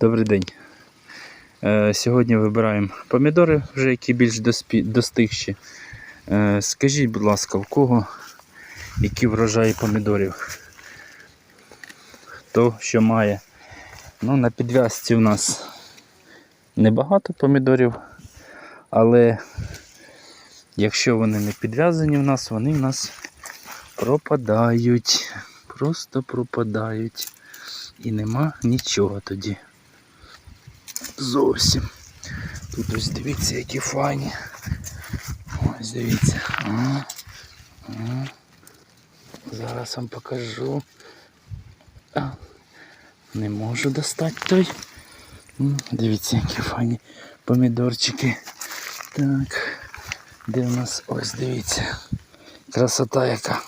Добрий день. Е, Сьогодні вибираємо помідори, вже які більш достигші. Е, Скажіть, будь ласка, в кого які врожаї помідорів? Хто що має? Ну, на підв'язці у нас небагато помідорів, але якщо вони не підв'язані в нас, вони в нас пропадають. Просто пропадають. І нема нічого тоді. Зовсім. Тут ось дивіться, які файні. Ось дивіться. Зараз вам покажу. Не можу достати той. Дивіться, які файні помідорчики. Так. Де у нас ось дивіться. Красота яка.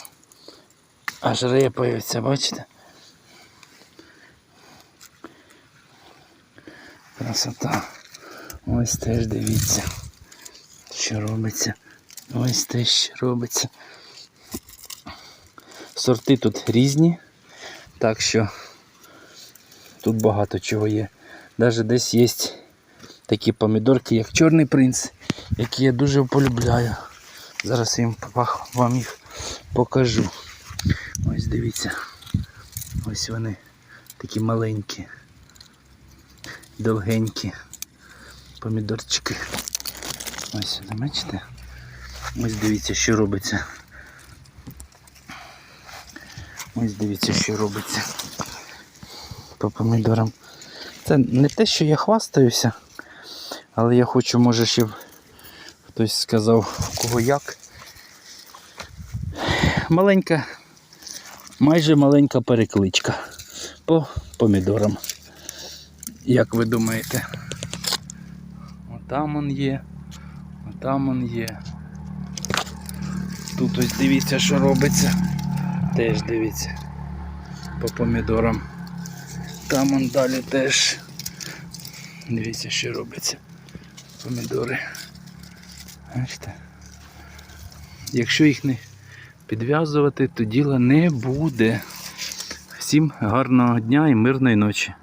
Аж репаються, бачите? Красота. Ось теж дивіться, що робиться. Ось те, що робиться. Сорти тут різні, так що тут багато чого є. Навіть десь є такі помідорки, як Чорний принц, які я дуже полюбляю. Зараз я вам їх покажу. Ось дивіться. Ось вони такі маленькі довгенькі помідорчики. Ось бачите? Ось дивіться, що робиться. Ось дивіться, що робиться по помідорам. Це не те, що я хвастаюся, але я хочу, може, щоб хтось сказав, у кого як. Маленька, майже маленька перекличка по помідорам. Як ви думаєте? Отам он є, отам он є. Тут ось дивіться, що робиться. Теж дивіться. По помідорам. Там он далі теж. Дивіться, що робиться. Помідори. Бачите? Якщо їх не підв'язувати, то діла не буде. Всім гарного дня і мирної ночі.